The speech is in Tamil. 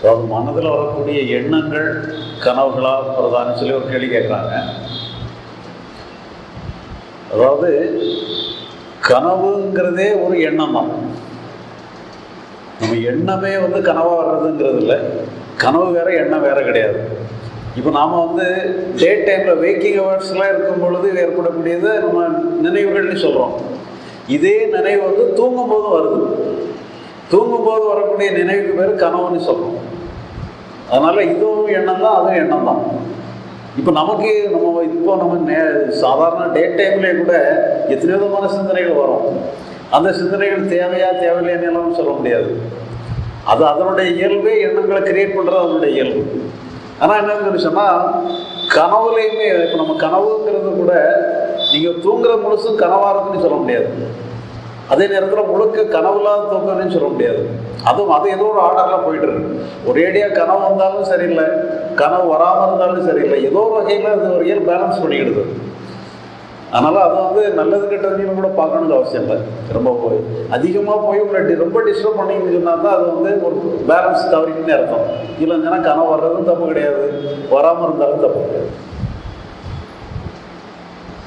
அதாவது மனதில் வரக்கூடிய எண்ணங்கள் கனவுகளாக வருதான்னு சொல்லி ஒரு கேள்வி கேட்குறாங்க. அதாவது கனவுங்கிறதே ஒரு எண்ணம் தான். நம்ம எண்ணமே வந்து கனவாக வர்றதுங்கிறது இல்லை. கனவு வேற எண்ணம் வேற கிடையாது. இப்போ நாம் வந்து டே டைமில் வேக்கிங் ஹவர்ஸ்லாம் இருக்கும் பொழுது ஏற்படக்கூடியது நம்ம நினைவுகள்னு சொல்கிறோம் இதே நினைவு வந்து தூங்கும்போது வருது. தூங்கும்போது வரக்கூடிய நினைவுக்கு பேர் கனவுன்னு சொல்கிறோம் அதனால் இதுவும் எண்ணம் தான் அதுவும் எண்ணம் தான் இப்போ நமக்கு நம்ம இப்போ நம்ம நே சாதாரண டே டைம்லேயே கூட எத்தனை விதமான சிந்தனைகள் வரும். அந்த சிந்தனைகள் தேவையா தேவையில்லைன்னு சொல்ல முடியாது. அது அதனுடைய இயல்பே எண்ணங்களை கிரியேட் பண்ணுறது அதனுடைய இயல்பு. ஆனால் என்னன்னு சொன்னால் கனவுலையுமே இப்போ நம்ம கனவுங்கிறது கூட நீங்கள் தூங்குற முழுசும் கனவாரதுன்னு சொல்ல முடியாது. அதே நேரத்தில் முழுக்க கனவுலாம் தூக்கம்னு சொல்ல முடியாது. அதுவும் அது ஏதோ ஒரு ஆர்டரில் போயிட்டு இருக்கு. ஒரேடியாக கனவு வந்தாலும் சரியில்லை. கனவு வராமல் இருந்தாலும் சரியில்லை. ஏதோ ஒரு வகையில் அது ஒரு இயல் பேலன்ஸ் பண்ணிக்கிடுது. அதனால் அது வந்து நல்லது கெட்டதுன்னு கூட பார்க்கணுங்கிற அவசியம் இல்லை. ரொம்ப போய் அதிகமாக போய் உங்களை ரொம்ப டிஸ்டர்ப் பண்ணிங்கன்னு சொன்னால் தான் அது வந்து ஒரு பேலன்ஸ் தவறின்னு அர்த்தம். இல்லைங்கன்னா கனவு வர்றதும் தப்பு கிடையாது. வராமல் இருந்தாலும் தப்பு கிடையாது.